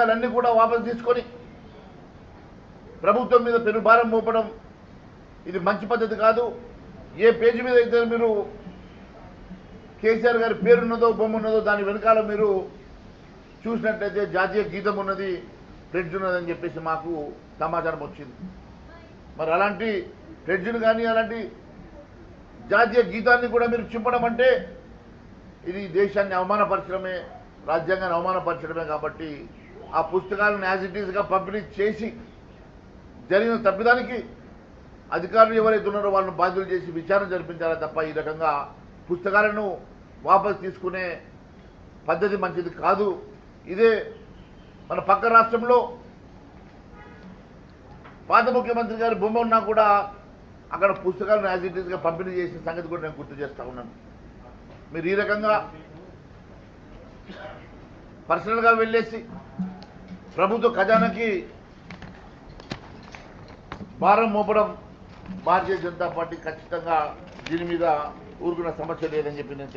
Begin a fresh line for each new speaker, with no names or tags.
పుస్తకాలన్నీ కూడా వాపసు తీసుకొని ప్రభుత్వం మీద పెనుభారం మోపడం ఇది మంచి పద్ధతి కాదు. ఏ పేజీ మీద అయితే మీరు కేసీఆర్ గారి పేరున్నదో బొమ్మ ఉన్నదో దాని వెనకాల మీరు చూసినట్లయితే జాతీయ గీతం ఉన్నది ఫ్రెడ్జ్ ఉన్నదని చెప్పేసి మాకు సమాచారం వచ్చింది. మరి అలాంటి ఫ్రెడ్జ్ను కానీ అలాంటి జాతీయ గీతాన్ని కూడా మీరు చింపడం అంటే ఇది దేశాన్ని అవమానపరచడమే రాజ్యాంగాన్ని అవమానపరచడమే కాబట్టి ఆ పుస్తకాలను యాజ్ ఇట్ ఈస్గా పంపిణీ చేసి జరిగిన తప్పిదానికి అధికారులు ఎవరైతే ఉన్నారో వాళ్ళని బాధ్యులు చేసి విచారణ జరిపించాలి తప్ప ఈ రకంగా పుస్తకాలను వాపసు తీసుకునే పద్ధతి మంచిది కాదు. ఇదే మన పక్క రాష్ట్రంలో పాత ముఖ్యమంత్రి గారి బొమ్మ ఉన్నా కూడా అక్కడ పుస్తకాలను యాజ్ ఇట్ ఈస్గా పంపిణీ చేసిన సంగతి కూడా నేను గుర్తు చేస్తా ఉన్నాను. మీరు ఈ రకంగా పర్సనల్గా వెళ్ళేసి ప్రభుత్వ ఖజానాకి భారం మోపడం భారతీయ జనతా పార్టీ ఖచ్చితంగా దీని మీద ఊరుకున్న సమస్య లేదని చెప్పి నేను